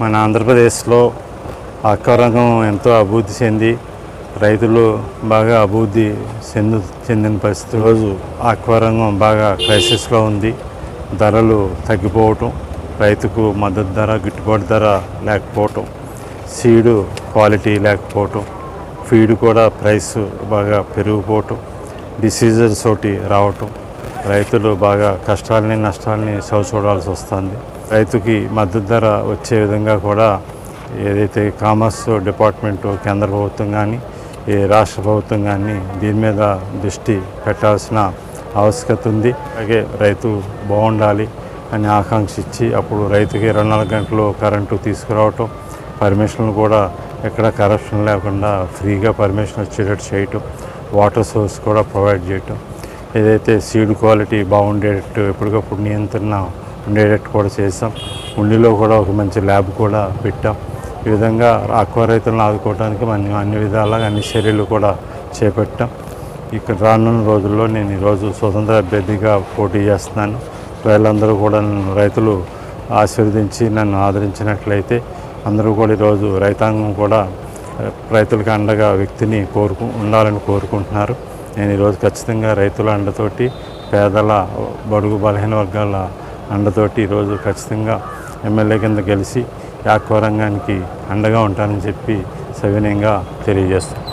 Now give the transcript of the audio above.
మన ఆంధ్రప్రదేశ్లో ఆక్వా రంగం ఎంతో అభివృద్ధి చెంది రైతులు బాగా అభివృద్ధి చెందు చెందిన పరిస్థితి. రోజు అక్వారంగం బాగా క్రైసిస్లో ఉంది. ధరలు తగ్గిపోవటం రైతుకు మద్దతు ధర గిట్టుబాటు ధర లేకపోవటం సీడు క్వాలిటీ లేకపోవటం ఫీడ్ కూడా ప్రైస్ బాగా పెరిగిపోవటం డిసీజెస్ ఒకటి రావటం. రైతులు బాగా కష్టాలని నష్టాలని చవి చూడాల్సి వస్తుంది. రైతుకి మద్దతు ధర వచ్చే విధంగా కూడా ఏదైతే కామర్స్ డిపార్ట్మెంట్ కేంద్ర ప్రభుత్వం కానీ ఈ రాష్ట్ర ప్రభుత్వం కానీ దీని మీద దృష్టి పెట్టాల్సిన ఆవశ్యకత ఉంది. అలాగే రైతు బాగుండాలి అని ఆకాంక్షించి అప్పుడు రైతుకి ఇరవై నాలుగు గంటలు కరెంటు తీసుకురావటం పర్మిషన్లు కూడా ఎక్కడ కరప్షన్ లేకుండా ఫ్రీగా పర్మిషన్ వచ్చేటట్టు చేయటం వాటర్ సోర్స్ కూడా ప్రొవైడ్ చేయటం ఏదైతే సీడ్ క్వాలిటీ బాగుండేటట్టు ఎప్పటికప్పుడు నియంత్రణ ఉండేటట్టు కూడా చేసాం ఉండిలో కూడా ఒక మంచి ల్యాబ్ కూడా పెట్టాం. ఈ విధంగా ఆక్వా రైతులను ఆదుకోవడానికి మనం అన్ని విధాలుగా అన్ని చర్యలు కూడా చేపట్టాం. ఇక్కడ రానున్న రోజుల్లో నేను ఈరోజు స్వతంత్ర అభ్యర్థిగా పోటీ చేస్తున్నాను. రైతులందరూ కూడా నన్ను రైతులు ఆశీర్వదించి నన్ను ఆదరించినట్లయితే అందరూ కూడా ఈరోజు రైతాంగం కూడా రైతులకు అండగా వ్యక్తిని కోరుకు ఉండాలని కోరుకుంటున్నారు. నేను ఈరోజు ఖచ్చితంగా రైతుల అండతోటి పేదల బడుగు బలహీన వర్గాల అండతోటి ఈరోజు ఖచ్చితంగా ఎమ్మెల్యే కింద గెలిచి యాక్వ రంగానికి అండగా ఉంటానని చెప్పి సవినయంగా తెలియజేస్తాను